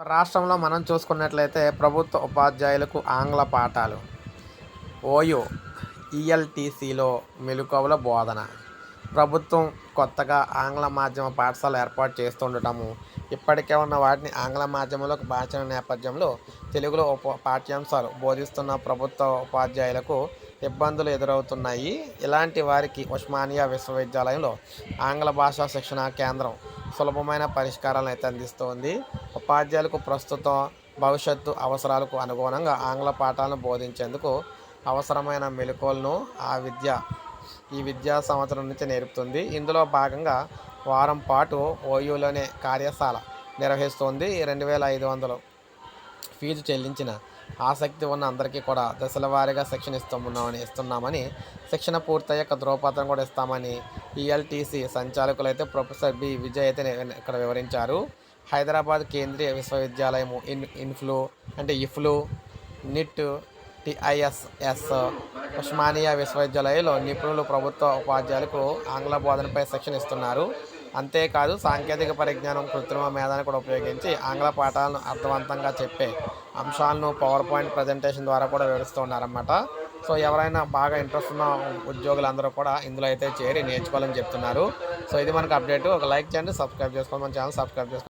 రాష్ట్రంలో మనం చూసుకున్నట్లయితే ప్రభుత్వ ఉపాధ్యాయులకు ఆంగ్ల పాఠాలు. ఓయో ఈఎల్టీసీలో మెలకువల బోధన. ప్రభుత్వం కొత్తగా ఆంగ్ల మాధ్యమ పాఠశాల ఏర్పాటు చేస్తుండటము ఇప్పటికే ఉన్న వాటిని ఆంగ్ల మాధ్యమంలోకి మార్చిన నేపథ్యంలో తెలుగులో ఉప పాఠ్యాంశాలు బోధిస్తున్న ప్రభుత్వ ఉపాధ్యాయులకు ఇబ్బందులు ఎదురవుతున్నాయి. ఇలాంటి వారికి ఉస్మానియా విశ్వవిద్యాలయంలో ఆంగ్ల భాషా శిక్షణ కేంద్రం సులభమైన పరిష్కారాలను అయితే అందిస్తోంది. ఉపాధ్యాయులకు ప్రస్తుతం భవిష్యత్తు అవసరాలకు అనుగుణంగా ఆంగ్ల పాఠాలను బోధించేందుకు అవసరమైన మెలకువలను ఆ విద్య ఈ విద్యా సంవత్సరం నుంచి నేర్పుతుంది. ఇందులో భాగంగా వారం పాటు ఓయూలోనే కార్యశాల నిర్వహిస్తోంది. రెండు వేల ఐదు వందలు ఫీజు చెల్లించిన ఆసక్తి ఉన్న అందరికీ కూడా దశల వారీగా శిక్షణ ఇస్తున్నామని ఇస్తున్నామని శిక్షణ పూర్తయ్యాక ధ్రువపత్రం కూడా ఇస్తామని ఈఎల్టీసీ సంచాలకులు అయితే ప్రొఫెసర్ బి విజయ్ అయితే ఇక్కడ వివరించారు. హైదరాబాద్ కేంద్రీయ విశ్వవిద్యాలయము ఇన్ ఇన్ఫ్లు అంటే ఇఫ్లు నిట్ టిఐఎస్ఎస్ ఉస్మానియా విశ్వవిద్యాలయంలో నిపుణులు ప్రభుత్వ ఉపాధ్యాయులకు ఆంగ్ల బోధనపై శిక్షణ ఇస్తున్నారు. అంతేకాదు సాంకేతిక పరిజ్ఞానం కృత్రిమ మేధాన్ని కూడా ఉపయోగించి ఆంగ్ల పాఠాలను అర్థవంతంగా చెప్పే అంశాలను పవర్ పాయింట్ ప్రజెంటేషన్ ద్వారా కూడా వివరిస్తూ ఉన్నారన్నమాట. సో ఎవరైనా బాగా ఇంట్రెస్ట్ ఉన్న ఉద్యోగులందరూ కూడా ఇందులో అయితే చేరి నేర్చుకోవాలని చెప్తున్నారు. సో ఇది మనకు అప్డేట్. ఒక లైక్ చేయండి సబ్స్క్రైబ్ చేసుకోండి మన ఛానల్ సబ్స్క్రైబ్ చేసుకోండి.